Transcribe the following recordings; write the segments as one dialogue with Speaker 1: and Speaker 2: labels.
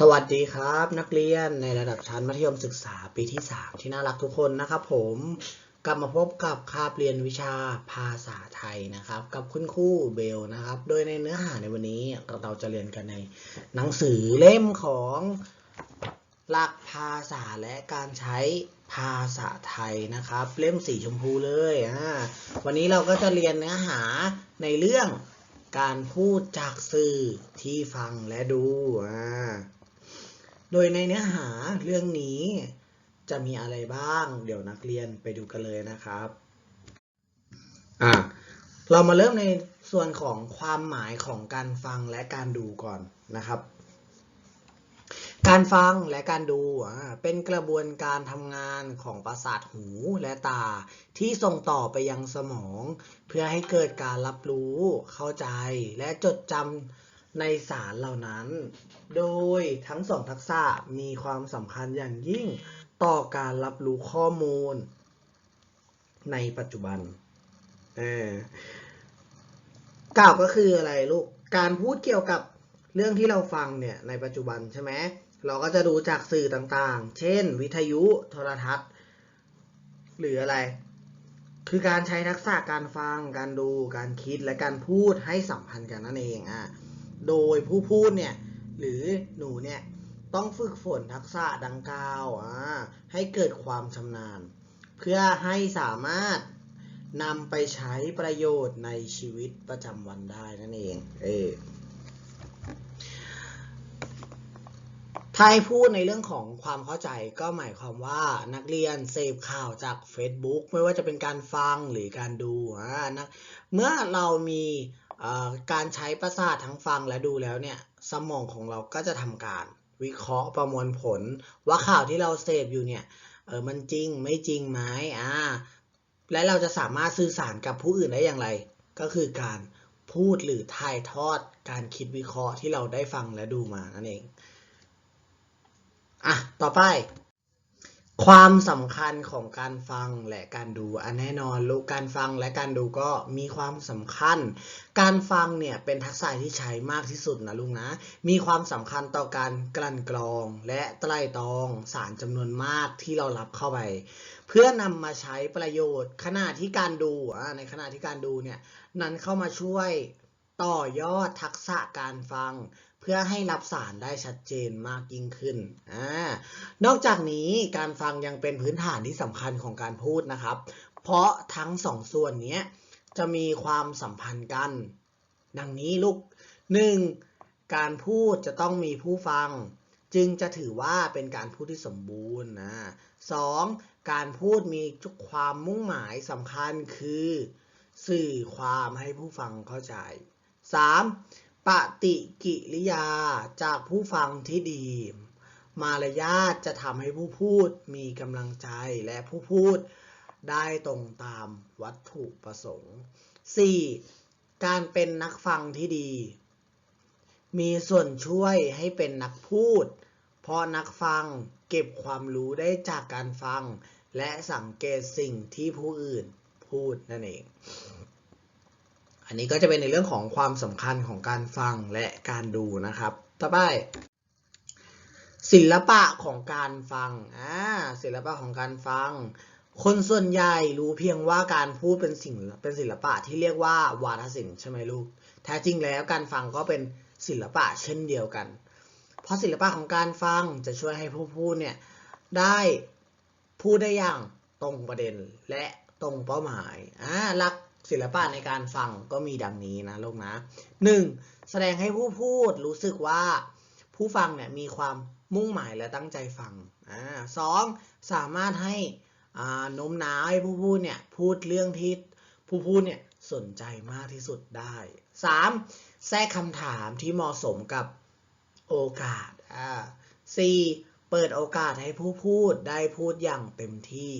Speaker 1: สวัสดีครับ นักเรียนในระดับชั้นมัธยมศึกษาปีที่ 3 ที่น่ารักทุกคนนะครับผมกลับมาพบกับคาบเรียนวิชาภาษาไทยนะครับ กับคุณครูเบลนะครับ โดยในเนื้อหาในวันนี้เราจะเรียนกันในหนังสือเล่มของหลักภาษาและการใช้ภาษาไทยนะครับ เล่มสีชมพูเลยอ่าวันนี้เราก็จะเรียนเนื้อหาในเรื่องการพูดจากสื่อที่ฟังและดูอ่า โดยในเนื้อหาเรื่องนี้จะมีอะไรบ้าง เดี๋ยวนักเรียนไปดูกันเลยนะครับอะเรามาเริ่มในส่วนของความหมายของการฟังและการดูก่อนนะครับ การฟังและการดูเป็นกระบวนการทำงานของประสาทหูและตา ที่ส่งต่อไปยังสมอง เพื่อให้เกิดการรับรู้ เข้าใจและจดจำ ในสารเหล่านั้น โดยทั้งสองทักษะมีความสำคัญอย่างยิ่งต่อการรับรู้ข้อมูล ในปัจจุบันเออกล่าวก็คืออะไรลูก การพูดเกี่ยวกับเรื่องที่เราฟังเนี่ยในปัจจุบันใช่ไหม เราก็จะดูจากสื่อต่างๆ เช่น วิทยุโทรทัศน์ หรืออะไร คือการใช้ทักษะการฟัง การดู การคิด และการพูดให้สัมพันธ์กันนั่นเองอะ โดยผู้พูดเนี่ยหรือหนูเนี่ยต้องฝึกฝนทักษะดังกล่าวให้เกิดความชำนาญ เพื่อให้สามารถนำไปใช้ประโยชน์ในชีวิตประจำวันได้นั่นเองเออถ้าให้พูดในเรื่องของความเข้าใจก็หมายความว่านักเรียนเสพข่าวจาก Facebook ไม่ว่าจะเป็นการฟังหรือการดูนะเมื่อเรามี การใช้ประสาททั้งฟังและดูแล้วเนี่ยสมองของเราก็จะทำการวิเคราะห์ประมวลผล ว่าข่าวที่เราเสพอยู่เนี่ยเออมันจริงไม่จริงไหมอ่าและเราจะสามารถสื่อสารกับผู้อื่นได้อย่างไร ก็คือการพูดหรือถ่ายทอดการคิดวิเคราะห์ที่เราได้ฟังและดูมานั่นเองอะต่อไป ความสำคัญของการฟังและการดูอันแน่นอนลูกการฟังและการดูก็มีความสำคัญ การฟังเนี่ยเป็นทักษะที่ใช้มากที่สุดนะลุงนะ มีความสำคัญต่อการกลั่นกรอง และไตร่ตรองสารจำนวนมากที่เรารับเข้าไป เพื่อนำมาใช้ประโยชน์ ขณะที่การดูอะในขณะที่การดูเนี่ยนั้นเข้ามาช่วย ต่อยอดทักษะการฟัง เพื่อให้รับสารได้ชัดเจนมากยิ่งขึ้นอนอกจากนี้การฟังยังเป็นพื้นฐานที่สำคัญของการพูดนะครับ เพราะทั้งสองส่วนนี้จะมีความสัมพันธ์กัน ดังนี้ลูก 1. การพูดจะต้องมีผู้ฟัง จึงจะถือว่าเป็นการพูดที่สมบูรณ์นะ 2. การพูดมีความมุ่งหมายสำคัญคือ สื่อความให้ผู้ฟังเข้าใจ 3. ปฏิกิริยาจากผู้ฟังที่ดี มารยาทจะทำให้ผู้พูดมีกำลังใจและผู้พูดได้ตรงตามวัตถุประสงค์ 4. การเป็นนักฟังที่ดี มีส่วนช่วยให้เป็นนักพูด เพราะนักฟังเก็บความรู้ได้จากการฟัง และสังเกตสิ่งที่ผู้อื่นพูดนั่นเอง อันนี้ก็จะเป็นในเรื่องของความสำคัญของการฟังและการดูนะครับ ต่อไป ศิลปะของการฟังอ่าศิลปะของการฟัง คนส่วนใหญ่รู้เพียงว่าการพูดเป็นสิ่งเป็นศิลปะที่เรียกว่าวาทศิลป์ใช่ไหมลูก แท้จริงแล้วการฟังก็เป็นศิลปะเช่นเดียวกัน เพราะศิลปะของการฟังจะช่วยให้ผู้พูดเนี่ยได้พูดได้อย่างตรงประเด็นและตรงเป้าหมายอ่าหลัก ศิลปะในการฟังก็มีดังนี้นะลูกนะหนึ่งแสดงให้ผู้พูดรู้สึกว่าผู้ฟังเนี่ยมีความมุ่งหมายและตั้งใจฟังอ่าสองสามารถให้อ่าโน้มน้าวให้ผู้พูดเนี่ยพูดเรื่องที่ผู้พูดเนี่ยสนใจมากที่สุดได้ 3. แทรกคำถามที่เหมาะสมกับโอกาสอ่า 4. เปิดโอกาสให้ผู้พูดได้พูดอย่างเต็มที่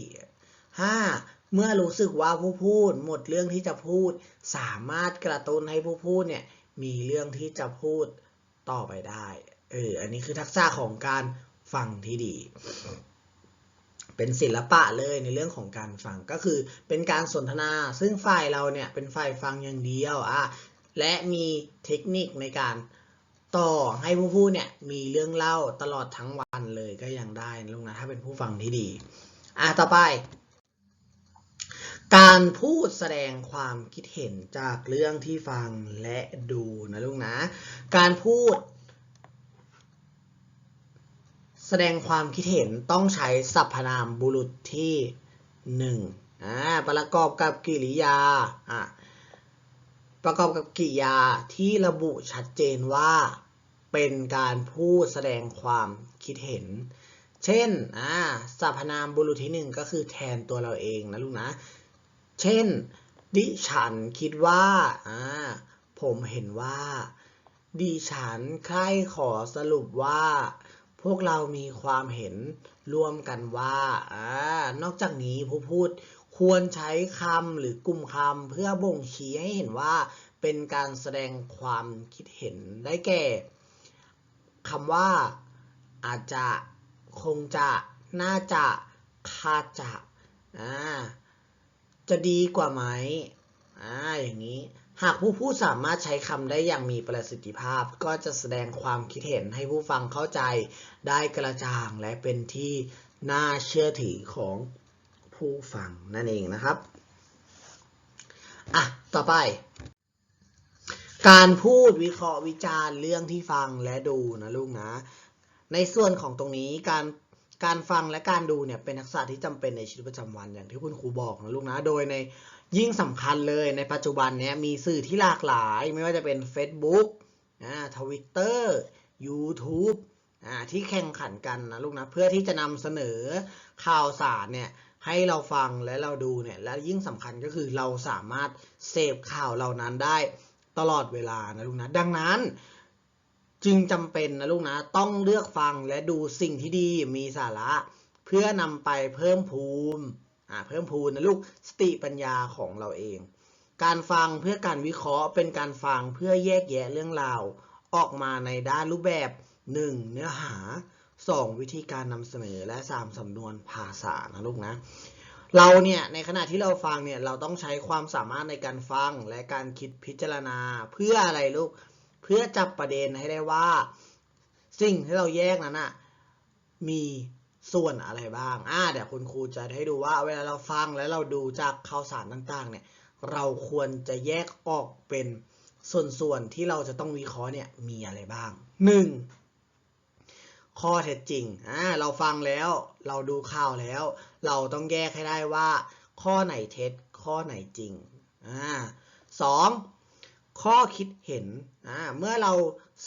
Speaker 1: 5. เมื่อรู้สึกว่าผู้พูดหมดเรื่องที่จะพูด สามารถกระตุ้นให้ผู้พูดเนี่ยมีเรื่องที่จะพูดต่อไปได้เอออันนี้คือทักษะของการฟังที่ดี เป็นศิลปะเลยในเรื่องของการฟังก็คือเป็นการสนทนา ซึ่งฝ่ายเราเนี่ยเป็นฝ่ายฟังอย่างเดียวอะและมีเทคนิคในการต่อให้ผู้พูดเนี่ยมีเรื่องเล่าตลอดทั้งวันเลยก็ยังได้นะลูกนะถ้าเป็นผู้ฟังที่ดี อะต่อไป การพูดแสดงความคิดเห็นจากเรื่องที่ฟังและดูนะลูกนะ การพูด แสดงความคิดเห็นต้องใช้สรรพนามบุรุษที่หนึ่งอ่าประกอบกับกริยาอะประกอบกับกริยาที่ระบุชัดเจนว่าเป็นการพูดแสดงความคิดเห็น เช่นอ่าสรรพนามบุรุษที่หนึ่งก็คือแทนตัวเราเองนะลูกนะ เช่น ดิฉันคิดว่าอ่า ผมเห็นว่า ดิฉันใคร่ขอสรุปว่า พวกเรามีความเห็นร่วมกันว่าอ่านอกจากนี้ผู้พูดควรใช้คำหรือกลุ่มคำเพื่อบ่งชี้ให้เห็นว่าเป็นการแสดงความคิดเห็นได้แก่คำว่า อาจจะ คงจะ น่าจะ คาดจะ อ่า จะดีกว่าไหมอ่าอย่างนี้ หากผู้พูดสามารถใช้คำได้อย่างมีประสิทธิภาพ ก็จะแสดงความคิดเห็นให้ผู้ฟังเข้าใจได้กระจ่างและเป็นที่น่าเชื่อถือของผู้ฟังนั่นเองนะครับอะต่อไป การพูดวิเคราะห์วิจารณ์เรื่องที่ฟังและดูนะลูกนะ ในส่วนของตรงนี้การ การฟังและการดูเนี่ยเป็นทักษะที่จำเป็นในชีวิตประจำวันอย่างที่คุณครูบอกนะลูกนะ โดยในยิ่งสำคัญเลยในปัจจุบันเนี้ยมีสื่อที่หลากหลาย ไม่ว่าจะเป็น Facebook อ่าทวิตเตอร์ YouTube อ่าที่แข่งขันกันนะลูกนะเพื่อที่จะนำเสนอข่าวสารเนี่ยให้เราฟังและเราดูเนี่ยและยิ่งสำคัญก็คือเราสามารถเสพข่าวเหล่านั้นได้ตลอดเวลานะลูกนะดังนั้น จึงจำเป็นนะลูกนะต้องเลือกฟังและดูสิ่งที่ดีมีสาระ เพื่อนำไปเพิ่มพูมิอ่าเพิ่มพูนนะลูกสติปัญญาของเราเอง การฟังเพื่อการวิเคราะห์เป็นการฟังเพื่อแยกแยะเรื่องราวออกมาในด้านรูปแบบ 1. เนื้อหา 2. วิธีการนำเสนอและ 3. สำนวนภาษานะลูกนะเราเนี่ยในขณะที่เราฟังเนี่ยเราต้องใช้ความสามารถในการฟังและการคิดพิจารณาเพื่ออะไรลูก เพื่อจับประเด็นให้ได้ว่า สิ่งที่เราแยกนั้นอะมีส่วนอะไรบ้าง อ่า เดี๋ยวคุณครูจะให้ดูว่า เวลาเราฟังและเราดูจากข่าวสารต่างๆ เนี่ย เราควรจะแยกออกเป็นส่วนๆ ที่เราจะต้องวิเคราะห์เนี่ย มีอะไรบ้าง 1. ข้อเท็จจริง อ่า เราฟังแล้ว เราดูข่าวแล้ว เราต้องแยกให้ได้ว่า ข้อไหนเท็จ ข้อไหนจริง อ่าสอง ข้อคิดเห็นอ่าเมื่อเรา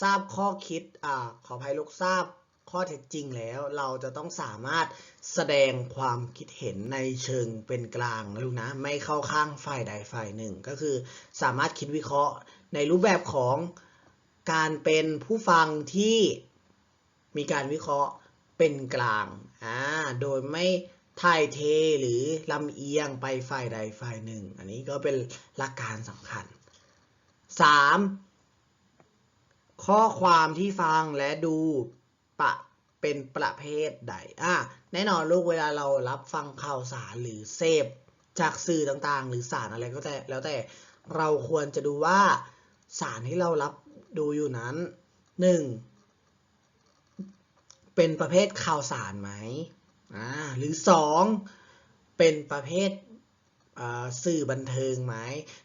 Speaker 1: ทราบข้อคิดอ่าขออภัยลูกทราบข้อเท็จจริงแล้วเราจะต้องสามารถแสดงความคิดเห็นในเชิงเป็นกลางนะลูกนะไม่เข้าข้างฝ่ายใดฝ่ายหนึ่ง ก็คือสามารถคิดวิเคราะห์ในรูปแบบของการเป็นผู้ฟังที่มีการวิเคราะห์เป็นกลางอ่าโดยไม่ถ่ายเทหรือลำเอียงไปฝ่ายใดฝ่ายหนึ่ง อันนี้ก็เป็นหลักการสำคัญ 3. ข้อความที่ฟังและดูปะเป็นประเภทใดอะแน่นอนลูกเวลาเรารับฟังข่าวสารหรือเสพจากสื่อต่างๆ หรือสารอะไรก็แต่แล้วแต่เราควรจะดูว่าสารที่เรารับดูอยู่นั้น 1. เป็นประเภทข่าวสารไหมอ่าหรือ 2. เป็นประเภท สื่อบันเทิงไหม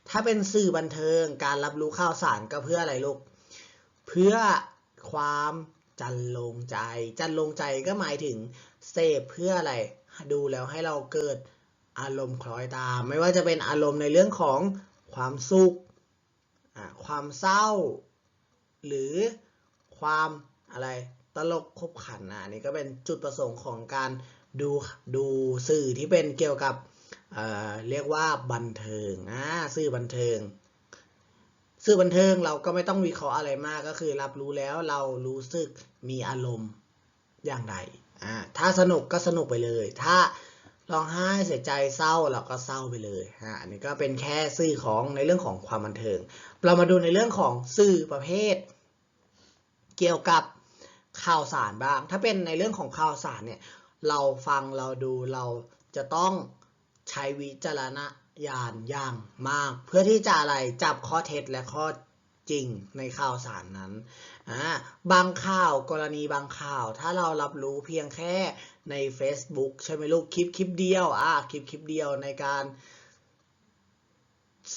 Speaker 1: ถ้าเป็นสื่อบันเทิงการรับรู้ข่าวสารก็เพื่ออะไรลูก เพื่อความจันลงใจ จันลงใจก็หมายถึงเสพเพื่ออะไร ดูแล้วให้เราเกิดอารมณ์คล้อยตาม ไม่ว่าจะเป็นอารมณ์ในเรื่องของความสุข ความเศร้า หรือความอะไรตลกขบขันอะนี่ก็เป็นจุดประสงค์ของการดูดูสื่อที่เป็นเกี่ยวกับ เเรียกว่าบันเทิงอ่าสื่อบันเทิง สื่อบันเทิงเราก็ไม่ต้องวิเคราะห์อะไรมากก็คือ รับรู้แล้วเรารู้สึกมีอารมณ์อย่างไรอ่าถ้าสนุกก็สนุกไปเลย ถ้าร้องไห้เสียใจเศร้าเราก็เศร้าไปเลยฮะอันนี้ก็เป็นแค่สื่อของในเรื่องของความบันเทิง เรามาดูในเรื่องของสื่อประเภท เกี่ยวกับข่าวสารบ้าง ถ้าเป็นในเรื่องของข่าวสารเนี่ย เราฟังเราดูเราจะต้อง ใช้วิจารณญาณอย่างมาก เพื่อที่จะอะไรจับข้อเท็จและข้อจริงในข่าวสารนั้นอ่าบางข่าวกรณีบางข่าว ถ้าเรารับรู้เพียงแค่ใน Facebook ใช่ไหมลูกคลิปคลิปเดียวอ่าคลิปคลิปเดียวในการ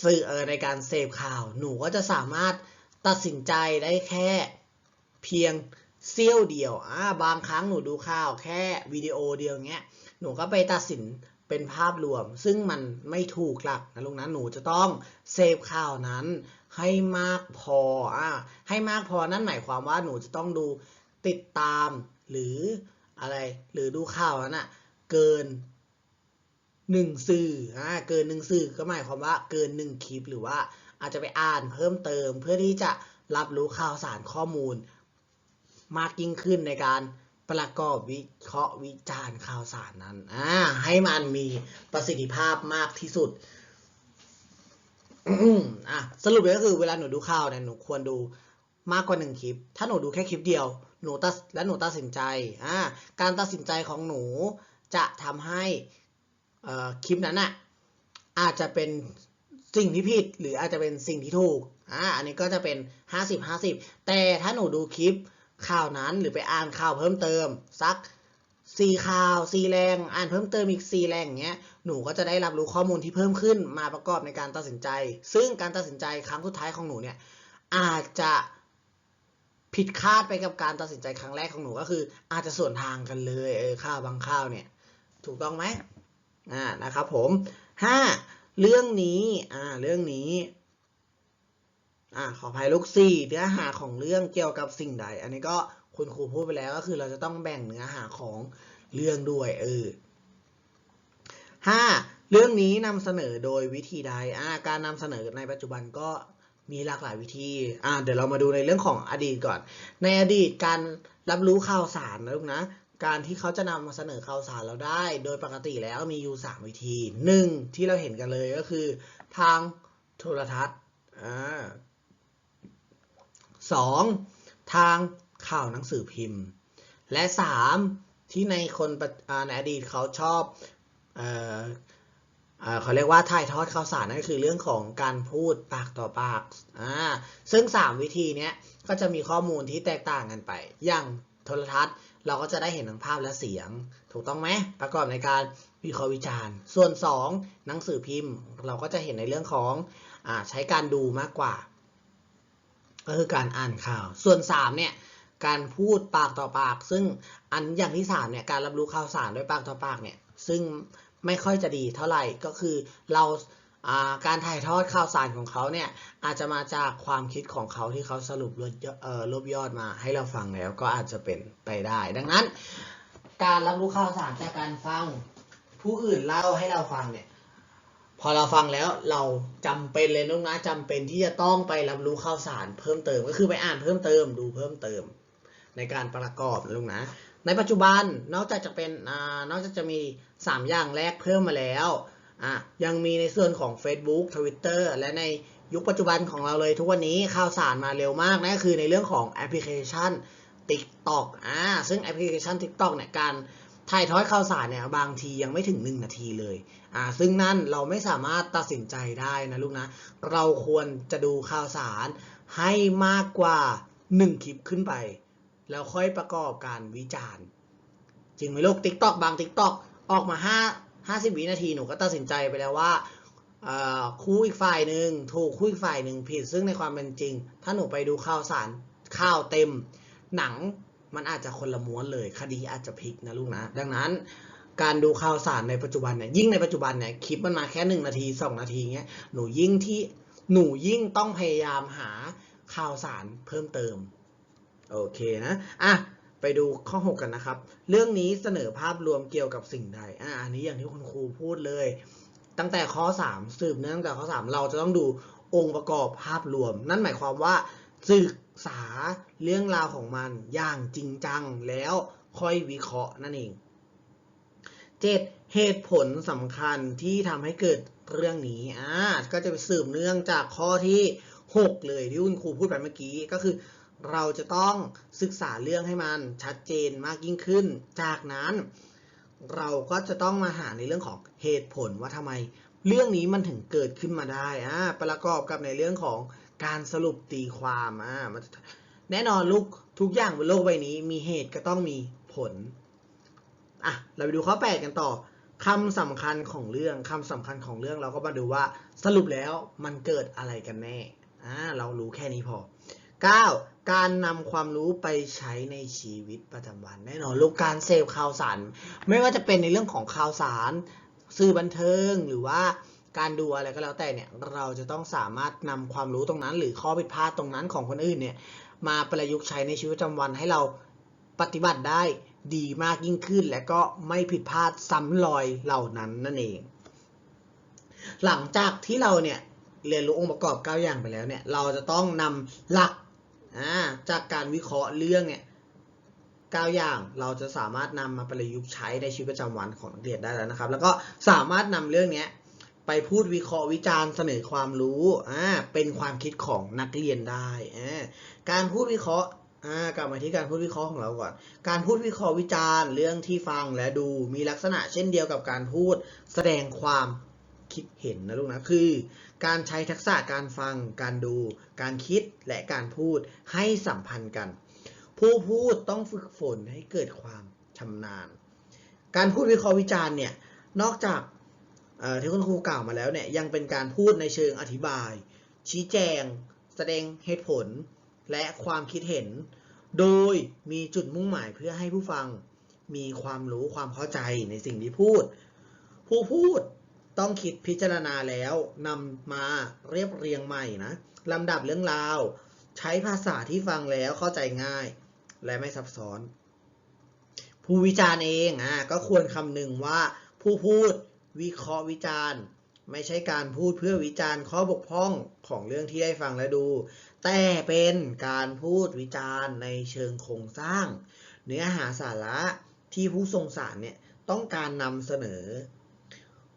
Speaker 1: สื่อเออในการเสพข่าวหนูก็จะสามารถตัดสินใจได้แค่เพียงเสี้ยวเดียวอ่าบางครั้งหนูดูข่าวแค่วิดีโอเดียวเงี้ยหนูก็ไปตัดสิน เป็นภาพรวม ซึ่งมันไม่ถูกหลักนะลูกนะหนูจะต้องเสพข่าวนั้น ให้มากพออ่าให้มากพอนั่นหมายความว่าหนูจะต้องดูติดตามหรืออะไรหรือดูข่าวนั้นอะเกินหนึ่งสื่ออ่าเกินหนึ่งสื่อก็หมายความว่าเกินหนึ่งคลิปหรือว่าอาจจะไปอ่านเพิ่มเติมเพื่อที่จะรับรู้ข่าวสารข้อมูลมากยิ่งขึ้นในการ ประกอบวิเคราะห์วิจารณ์ข่าวสารนั้นอ่าให้มันมีประสิทธิภาพมากที่สุดอะสรุปเลยก็คือเวลาหนูดูข่าวเนี่ยหนูควรดูมากกว่าหนึ่งคลิป ถ้าหนูดูแค่คลิปเดียว หนูตัดและหนูตัดสินใจอ่าการตัดสินใจของหนูจะทำให้คลิปนั้นอะอาจจะเป็นสิ่งที่ผิดหรืออาจจะเป็นสิ่งที่ถูกอ่าอันนี้ก็จะเป็น 50 50 แต่ถ้าหนูดูคลิป ข่าวนั้น หรือไปอ่านข่าวเพิ่มเติมสักสี่ข่าวสี่แรง อ่านเพิ่มเติมอีกสี่แรงอย่างเงี้ยหนูก็จะได้รับรู้ข้อมูลที่เพิ่มขึ้นมาประกอบในการตัดสินใจ ซึ่งการตัดสินใจครั้งสุดท้ายของหนูเนี่ยอาจจะผิดคาดไปกับการตัดสินใจครั้งแรกของหนูก็คือ อาจจะส่วนทางกันเลยเออข้าวบางข้าวเนี่ย ถูกต้องไหมอ่านะครับผมห้าเรื่องนี้อ่าเรื่องนี้ อ่าขออภัยลูกสี่เนื้อหาของเรื่องเกี่ยวกับสิ่งใด อันนี้ก็คุณครูพูดไปแล้วก็คือเราจะต้องแบ่งเนื้อหาของเรื่องด้วยเออห้าเรื่องนี้นำเสนอโดยวิธีใดอ่าการนำเสนอในปัจจุบันก็มีหลากหลายวิธีอ่าเดี๋ยวเรามาดูในเรื่องของอดีตก่อน ในอดีตการรับรู้ข่าวสารนะลูกนะ การที่เขาจะนำมาเสนอข่าวสารเราได้ โดยปกติแล้วมีอยู่ 3 วิธีหนึ่งที่เราเห็นกันเลยก็คือ ทางโทรทัศน์อ่า สองทางข่าวหนังสือพิมพ์ และสามที่ในคนในอดีตเขาชอบเออเออเขาเรียกว่าถ่ายทอดข่าวสารนั่นก็คือเรื่องของการพูดปากต่อปากอ่าซึ่ง 3 วิธีนี้ก็จะมีข้อมูลที่แตกต่างกันไป อย่างโทรทัศน์เราก็จะได้เห็นทั้งภาพและเสียง ถูกต้องไหมประกอบในการวิเคราะห์วิจารณ์ ส่วน 2 หนังสือพิมพ์ เราก็จะเห็นในเรื่องของอใช้การดูมากกว่า ก็คือการอ่านข่าว ส่วน 3 เนี่ย การพูดปากต่อปาก ซึ่งอันอย่างที่3เนี่ย การรับรู้ข่าวสารด้วยปากต่อปากเนี่ย ซึ่งไม่ค่อยจะดีเท่าไหร่ ก็คือเราการถ่ายทอดข่าวสารของเขาเนี่ยอาจจะมาจากความคิดของเขาที่เขาสรุปรวบยอดมาให้เราฟังแล้วก็อาจจะเป็นไปได้ ดังนั้น การรับรู้ข่าวสารจากการฟังผู้อื่นเล่าให้เราฟังเนี่ย พอเราฟังแล้วเราจำเป็นเลยนุกนะจำเป็นที่จะต้องไปรับรู้ข่าวสารเพิ่มเติมก็คือไปอ่านเพิ่มเติมดูเพิ่มเติม ในการประกอบนะลุงนะในปัจจุบันนอกจากจะเป็นอ่านอกจากจะมี 3 อย่างแรกเพิ่มมาแล้วอะยังมีในส่วนของ Facebook Twitter และในยุคปัจจุบันของเราเลยทุกวันนี้ข่าวสารมาเร็วมากนั่นคือในเรื่องของแอปพลิเคชัน TikTok อ่าซึ่งแอปพลิเคชัน TikTok เนี่ยการ ถ่ายทอดข่าวสารเนี่ยบางทียังไม่ถึง 1 นาทีเลยอ่าซึ่งนั่นเราไม่สามารถตัดสินใจได้นะลูกนะ เราควรจะดูข่าวสารให้มากกว่า 1 คลิปขึ้นไป แล้วค่อยประกอบการวิจารณ์ จริงไหมลูก TikTok บาง TikTok ออกมา5 50 วินาทีหนูก็ตัดสินใจไปแล้วว่าคู่อีกฝ่ายหนึ่งถูกคู่อีกฝ่ายหนึ่งผิดซึ่งในความเป็นจริง ถ้าหนูไปดูข่าวสารข่าวเต็มหนัง มันอาจจะคนละม้วนเลย คดีอาจจะพลิกนะลูกนะ ดังนั้นการดูข่าวสารในปัจจุบันเนี่ยยิ่งในปัจจุบันเนี่ยคลิปมันมาแค่หนึ่งนาทีสองนาทีเงี้ยหนูยิ่งที่หนูยิ่งต้องพยายามหาข่าวสารเพิ่มเติมโอเคนะอะไปดูข้อ 6 กันนะครับ เรื่องนี้เสนอภาพรวมเกี่ยวกับสิ่งใดอะอันนี้อย่างที่คุณครูพูดเลย ตั้งแต่ข้อ 3 สืบเนื่องจากข้อ 3 เราจะต้องดูองค์ประกอบภาพรวม นั่นหมายความว่าศึก ษาเรื่องราวของมันอย่างจริงจังแล้วค่อยวิเคราะห์นั่นเอง 7. เหตุผลสำคัญที่ทำให้เกิดเรื่องนี้อ่าก็จะไปสืบเนื่องจากข้อที่ 6 เลยที่คุณครูพูดไปเมื่อกี้ก็คือ เราจะต้องศึกษาเรื่องให้มันชัดเจนมากยิ่งขึ้น จากนั้น เราก็จะต้องมาหาในเรื่องของเหตุผลว่าทำไม เรื่องนี้มันถึงเกิดขึ้นมาได้อ่าประกอบกับในเรื่องของ การสรุปตีความอ่าแน่นอนลูกทุกอย่างบนโลกใบนี้ มีเหตุก็ต้องมีผลอะเราไปดูข้อ 8 กันต่อคำสำคัญของเรื่องคำสำคัญของเรื่องเราก็มาดูว่าสรุปแล้วมันเกิดอะไรกันแน่อ่าเรารู้แค่นี้พอ 9. การนำความรู้ไปใช้ในชีวิตประจำวันแน่นอนลูกการเสพข่าวสาร ไม่ว่าจะเป็นในเรื่องของข่าวสาร สื่อบันเทิงหรือว่า การดูอะไรก็แล้วแต่เนี่ยเราจะต้องสามารถนำความรู้ตรงนั้น หรือข้อผิดพลาดตรงนั้นของคนอื่นเนี่ยมาประยุกต์ใช้ในชีวิตประจำวันให้เราปฏิบัติได้ดีมากยิ่งขึ้น และก็ไม่ผิดพลาดซ้ำรอยเหล่านั้นนั่นเอง หลังจากที่เราเนี่ยเรียนรู้องค์ประกอบ 9 อย่างไปแล้วเนี่ยเราจะต้องนำหลักจากการวิเคราะห์เรื่องเนี่ย9อย่างเราจะสามารถนำมาประยุกต์ใช้ในชีวิตประจำวันของนักเรียนได้แล้วนะครับ แล้วก็สามารถนำเรื่องนี้ ไปพูดวิเคราะห์วิจารณ์เสนอความรู้อ่าเป็นความคิดของนักเรียนได้อ่าการพูดวิเคราะห์อ่ากลับมาที่การพูดวิเคราะห์ของเราก่อน การพูดวิเคราะห์วิจารณ์เรื่องที่ฟังและดู มีลักษณะเช่นเดียวกับการพูดแสดงความคิดเห็นนะลูกนะคือ การใช้ทักษะการฟัง การดู การคิดและการพูดให้สัมพันธ์กัน ผู้พูดต้องฝึกฝนให้เกิดความชำนาญ การพูดวิเคราะห์วิจารณ์เนี่ยนอกจาก ที่คุณครูกล่าวมาแล้วเนี่ยยังเป็นการพูดในเชิงอธิบาย ชี้แจง แสดงเหตุผล และความคิดเห็น โดยมีจุดมุ่งหมายเพื่อให้ผู้ฟังมีความรู้ความเข้าใจในสิ่งที่พูด ผู้พูดต้องคิดพิจารณาแล้วนำมาเรียบเรียงใหม่นะลำดับเรื่องราว ใช้ภาษาที่ฟังแล้วเข้าใจง่าย และไม่ซับซ้อน ผู้วิจารณ์เองอะก็ควรคำนึงว่าผู้พูด วิเคราะห์วิจารณ์ ไม่ใช่การพูดเพื่อวิจารณ์ข้อบกพร่องของเรื่องที่ได้ฟังและดู แต่เป็นการพูดวิจารณ์ในเชิงโครงสร้าง เนื้อหาสาระที่ผู้ทรงสารเนี่ยต้องการนำเสนอ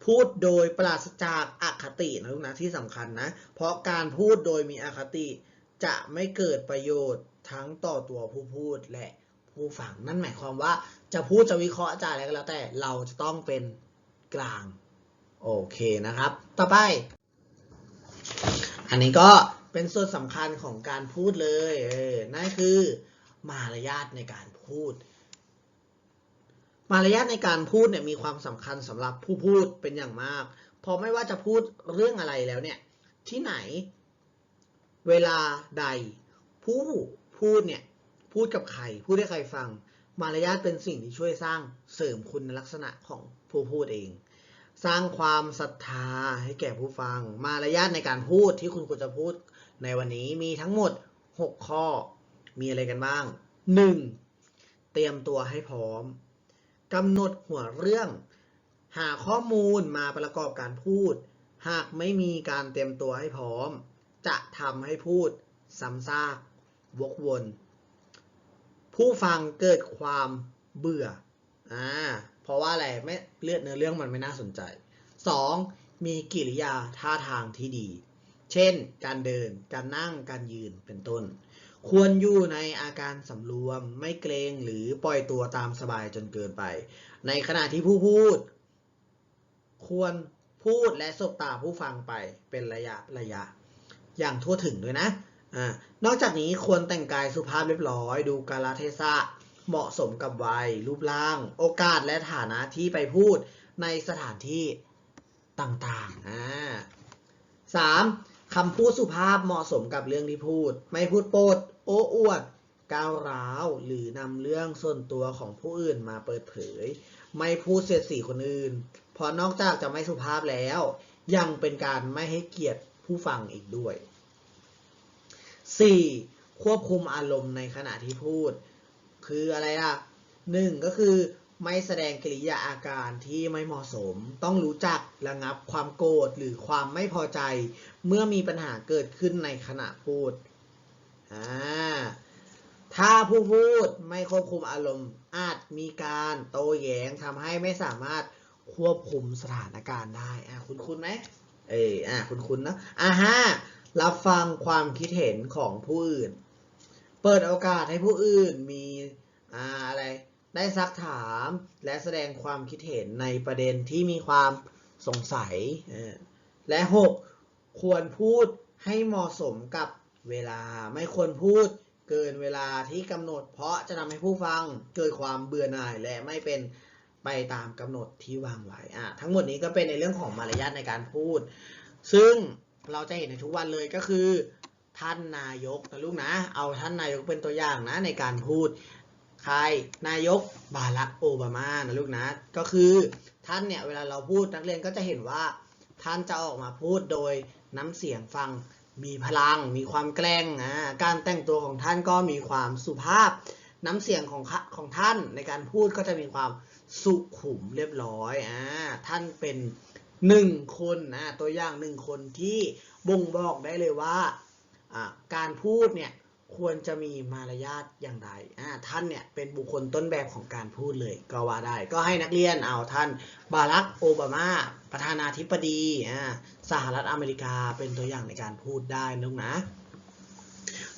Speaker 1: พูดโดยปราศจากอคตินะลูกนะที่สำคัญนะ เพราะการพูดโดยมีอคติ จะไม่เกิดประโยชน์ทั้งต่อตัวผู้พูดและผู้ฟังนั่นหมายความว่าจะพูดจะวิเคราะห์จะอะไรก็แล้วแต่เราจะต้องเป็นกลาง โอเคนะครับ ต่อไป อันนี้ก็เป็นส่วนสำคัญของการพูดเลยเออนั่นคือมารยาทในการพูด มารยาทในการพูดเนี่ยมีความสำคัญสำหรับผู้พูดเป็นอย่างมากพราะไม่ว่าจะพูดเรื่องอะไรแล้วเนี่ย ที่ไหน เวลาใด ผู้พูดเนี่ยพูดกับใคร พูดให้ใครฟัง มารยาทเป็นสิ่งที่ช่วยสร้างเสริมคุณลักษณะของผู้พูดเอง สร้างความศรัทธาให้แก่ผู้ฟัง มารยาทในการพูดที่คุณควรจะพูดในวันนี้มีทั้งหมด 6 ข้อ มีอะไรกันบ้าง 1. เตรียมตัวให้พร้อมกำหนดหัวเรื่อง หาข้อมูลมาประกอบการพูด หากไม่มีการเตรียมตัวให้พร้อม จะทำให้พูดซ้ำซากวกวน ผู้ฟังเกิดความเบื่ออ่า เพราะว่าอะไรไม่เลือดเนื้อเรื่องมันไม่น่าสนใจ 2. มีกิริยาท่าทางที่ดี เช่น การเดิน การนั่ง การยืน เป็นต้น ควรอยู่ในอาการสำรวม ไม่เกรงหรือปล่อยตัวตามสบายจนเกินไป ในขณะที่ผู้พูด ควรพูดและสบตาผู้ฟังไปเป็นระยะระยะ อย่างทั่วถึงด้วยนะอ่านอกจากนี้ควรแต่งกายสุภาพเรียบร้อย ดูกาลเทศะ เหมาะสมกับวัย รูปร่าง โอกาสและฐานะที่ไปพูดในสถานที่ต่างๆอ่าสามคำพูดสุภาพเหมาะสมกับเรื่องที่พูด ไม่พูดโปด โอ้อวด ก้าวร้าว หรือนำเรื่องส่วนตัวของผู้อื่นมาเปิดเผย ไม่พูดเสียดสีคนอื่น เพราะนอกจากจะไม่สุภาพแล้ว ยังเป็นการไม่ให้เกียรติผู้ฟังอีกด้วย 4. ควบคุมอารมณ์ในขณะที่พูด คืออะไรล่ะหนึ่งก็คือไม่แสดงกิริยาอาการที่ไม่เหมาะสม ต้องรู้จักระงับความโกรธหรือความไม่พอใจ เมื่อมีปัญหาเกิดขึ้นในขณะพูดอ่าถ้าผู้พูดไม่ควบคุมอารมณ์ อาจมีการโต้แย้งทำให้ไม่สามารถควบคุมสถานการณ์ได้อ่าคุณคุณไหมเอออ่าคุณคุณนะอ่าฮะรับฟังความคิดเห็นของผู้อื่น เปิดโอกาสให้ผู้อื่นมีอ่าอะไรได้ซักถามและแสดงความคิดเห็นในประเด็นที่มีความสงสัย และ 6 ควรพูดให้เหมาะสมกับเวลาไม่ควรพูดเกินเวลาที่กำหนด เพราะจะทำให้ผู้ฟังเกิดความเบื่อหน่ายและไม่เป็นไปตามกำหนดที่วางไว้อะทั้งหมดนี้ก็เป็นในเรื่องของมารยาทในการพูด ซึ่งเราจะเห็นในทุกวันเลยก็คือ ท่านนายกนะลูกนะ เอาท่านนายกเป็นตัวอย่างนะในการพูด ใครนายกบารักโอบามานะลูกนะ ก็คือท่านเนี่ยเวลาเราพูดนักเรียนก็จะเห็นว่าท่านจะออกมาพูดโดยน้ำเสียงฟังมีพลัง มีความแกล้งอ่าการแต่งตัวของท่านก็มีความสุภาพ น้ำเสียงของของท่านในการพูดก็จะมีความสุขุมเรียบร้อยอ่าท่านเป็นหนึ่งคนนะตัวอย่างหนึ่งคนที่บ่งบอกได้เลยว่า การพูดเนี่ยควรจะมีมารยาทอย่างไรท่านเนี่ยเป็นบุคคลต้นแบบของการพูดเลยก็ว่าได้ ก็ให้นักเรียนเอาท่านบารักโอบามาประธานาธิบดีสหรัฐอเมริกาเป็นตัวอย่างในการพูดได้ลูกนะ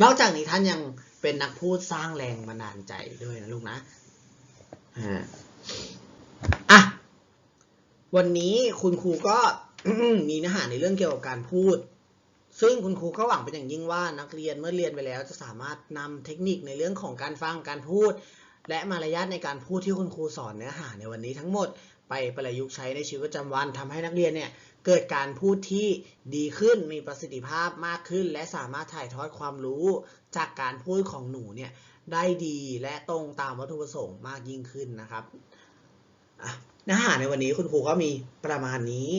Speaker 1: นอกจากนี้ท่านยังเป็นนักพูดสร้างแรงบันดาลใจด้วยนะลูกนะอะวันนี้คุณครูก็มีเนื้อหาในเรื่องเกี่ยวกับการพูด ซึ่งคุณครูก็หวังเป็นอย่างยิ่งว่านักเรียนเมื่อเรียนไปแล้วจะสามารถนำเทคนิคในเรื่องของการฟังการพูด และมารยาทในการพูดที่คุณครูสอนเนื้อหาในวันนี้ทั้งหมดไปประยุกต์ใช้ในชีวิตประจำวันทำให้นักเรียนเนี่ยเกิดการพูดที่ดีขึ้นมีประสิทธิภาพมากขึ้น และสามารถถ่ายทอดความรู้ จากการพูดของหนูเนี่ยได้ดีและตรงตามวัตถุประสงค์มากยิ่งขึ้นนะครับเนื้อหาในวันนี้คุณครูก็มีประมาณนี้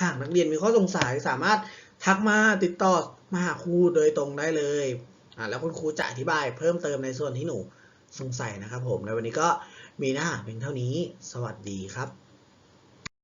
Speaker 1: หากนักเรียนมีข้อสงสัยสามารถ ทักมาติดต่อมาหาครูโดยตรงได้เลยอ่าแล้วคุณครูจะอธิบายเพิ่มเติมในส่วนที่หนูสงสัยนะครับผมในวันนี้ก็มีหน้าเพียงเท่านี้สวัสดีครับ